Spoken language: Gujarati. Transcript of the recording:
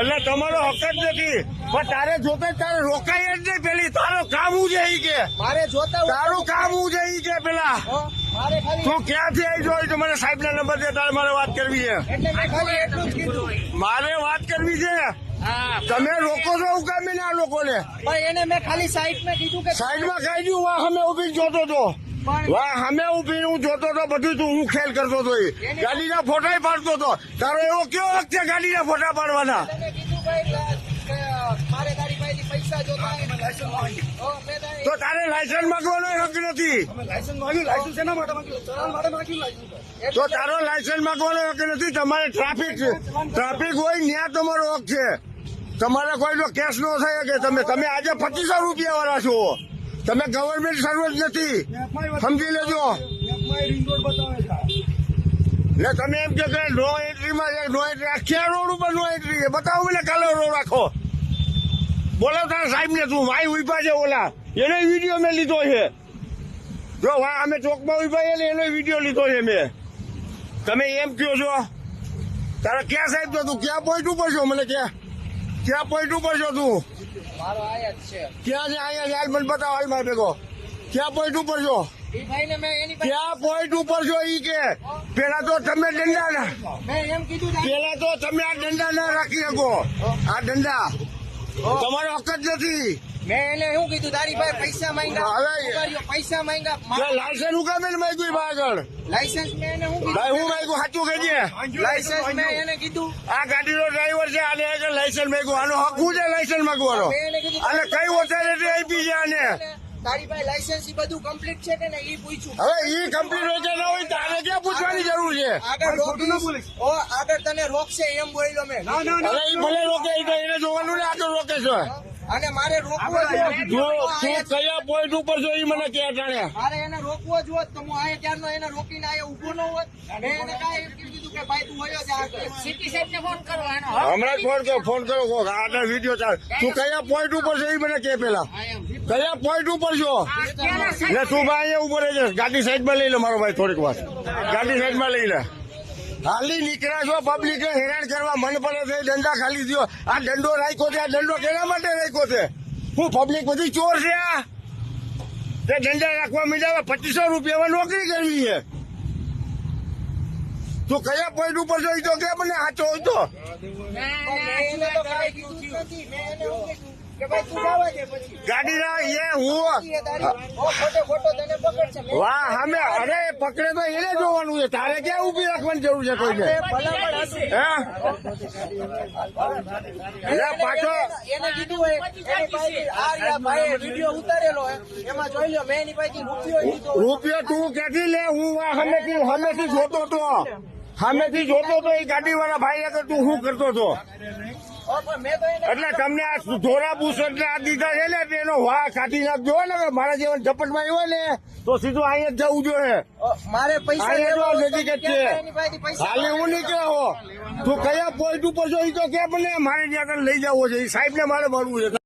એટલે તમારો હક જ નથી. પણ તારે જોતે જ તારે રોકાય જ નહીં પેલી. તારું કામ છે ઈ કે? મારે જોતા તારું કામ છે ઈ કે પેલા? તું ક્યાંથી આવી જોઈ? તો મને સાહેબ ના નંબર દે તારે મારે વાત કરવી છે. મેં મારે વાત કરવી છે? તમે રોકો છો ઉકામીને આ લોકોને પણ એને મેં ખાલી સાઈડમાં કીધું કે સાઈડમાં ખાઈ દઉં વાહ અમે ઊભી જોતો તો. પણ વાહ અમે ઊભી હું જોતો તો બધું તું હું ખેલ કરતો તો એ. ગાડીના ફોટા પાડતો તો. તારો એવો કેવો વખત છે ગાડીના ફોટા પાડવાના? તો તારે લાયસન્સ માંગવાનો હક નથી. તો તારો લાયસન્સ માંગવાનો હક નથી. તમારે ટ્રાફિક ટ્રાફિક હોય ત્યાં તમારો હક છે. તમારે કોઈનો કેસ ન થાય કે તમે તમે આજે પચીસો રૂપિયા વાળા છો. તમે ગવર્મેન્ટ સર્વન્ટ નથી. સમજી લેજો. ને તમે એમ કે નો એન્ટ્રીમાં નો એન્ટ્રી આખી રોડ ઉપર નો એન્ટ્રી બતાવો મને કાલે રોડ રાખો બોલો તારા સાહેબ ને તું ભાઈ ઊભા છે ઓલા. એનો વીડિયો મેં લીધો છે. જો વા અમે ચોકમાં ઊભા છે ને એનો વીડિયો લીધો છે મેં. તમે એમ કયો છો. તારા ક્યાં સાહેબ તો તું? ક્યાં પોઈન્ટ ઉપર છો? મને ક્યાં? ક્યાં પોઈન્ટ ઉપર છો તું? ક્યાં છે? અહીંયા? હાલ મને બતાવ હાલ મારે ભેગો. ક્યાં પોઈન્ટ ઉપર છો? ક્યાં પોઈન્ટ ઉપર છો ઈ કે? પેલા તો તમે દંડા ના પેલા તો તમે આ દંડા ના રાખી શકો. આ દંડા તમારો હક જ નથી. મેં એને શું કીધું? તારી પાસે પૈસા માંગ્યા. પૈસા માંગ્યા. લાયસન્સ હું કામે માંગ્યું આગળ? લાયસન્સ મેં એને હું કીધું? માંગ્યું સાચું કહેજે લાયસન્સ મેં એને કીધું. આ ગાડીનો ડ્રાઈવર લાયસન્સ માંગ્યું આનો હક છે લાયસન્સ માંગવાનો? આને કઈ ઓથોરિટી આપી છે આને? તારી પાસે લાયસન્સ ઈ બધું કમ્પ્લીટ છે કે ને ઈ પૂછ્યું હવે ઈ કમ્પ્લીટ હોય કે ના હોય તારે ક્યાં પૂછવાની જરૂર છે? આગળ ના ઓ આગળ તને રોકશે એમ બોલ્યો મેં. ના ના ના. ઈ ભલે રોકે ઈ તો એને જોવાનું ને આગળ રોકે છે. અને મારે રોકવો જ જો તું કયા પોઈન્ટ ઉપર છો એ મને કે જાણે મારે એને રોકવો જ હોત તો હું આ ત્યારનો એને રોકીને આયા ઊભો ન હોત. મેં એને કાંઈ કીધું કે ભાઈ તું વયો જા. સિટી સાહેબ ને ફોન કરો હમણાં ફોન કરો ફોન કરો કોક આના વીડિયો ચાલ. તું કયા પોઈન્ટ ઉપર છે એ મને કે પેલા. કયા પોઈન્ટ ઉપર છો? ને તું ભાઈ અહીંયા ઊભો રહેજે. ગાડી સાઈડમાં લઈ લે મારો ભાઈ થોડીક વાર. ગાડી સાઈડમાં લઈ લે. હાલી નીકળ્યા છો પબ્લિક હેરાન કરવા, મન પડે છે, દંડા ખાલી દો આ દંડો રાખ્યો છે, આ દંડો કેના માટે રાખ્યો છે? હું પબ્લિક બધી ચોર છે, આ? તે દંડા રાખવા મીડા પચીસો રૂપિયામાં નોકરી કરવી છે. તું કયા પોઈન્ટ ઉપર જોઈ તો કે મને આ હોય તો ગાડી ના એ હું વાહ અમે અરે પકડે તો એને જોવાનું છે. તારે ક્યાં ઊભી રાખવાની જરૂર છે કોઈને? એ ભલામણ હતું. હે? પાછો. એને કીધું હોય એની પાસે આ રહ્યા ભાઈએ વીડિયો ઉતારેલો એમાં જોઈ લો મેં એની પાસેથી રૂપિયો રૂપિયો તું ક્યાંથી લે? હું આ સામેથી સામેથી જોતો તો. સામેથી જોતો તો એ ગાડી વાળા ભાઈ તું શું કરતો હતો? એટલે તમને આ ધોરા બુસટ આ દીધા છે ને એનો વાહ કાઢી નાખજો ને મારા જેવા ઝપટમાં આવ્યો ને તો સીધું અહીંયા જ જવું જોઈએ. મારે પૈસા નજીક જ છે. હાલે હું નીકળ્યો તું કયા પોઈન્ટ ઉપર છો? એ તો કે મને મારે જ્યાં લઈ જવો છે. એ સાહેબ ને મારે મળવું છે.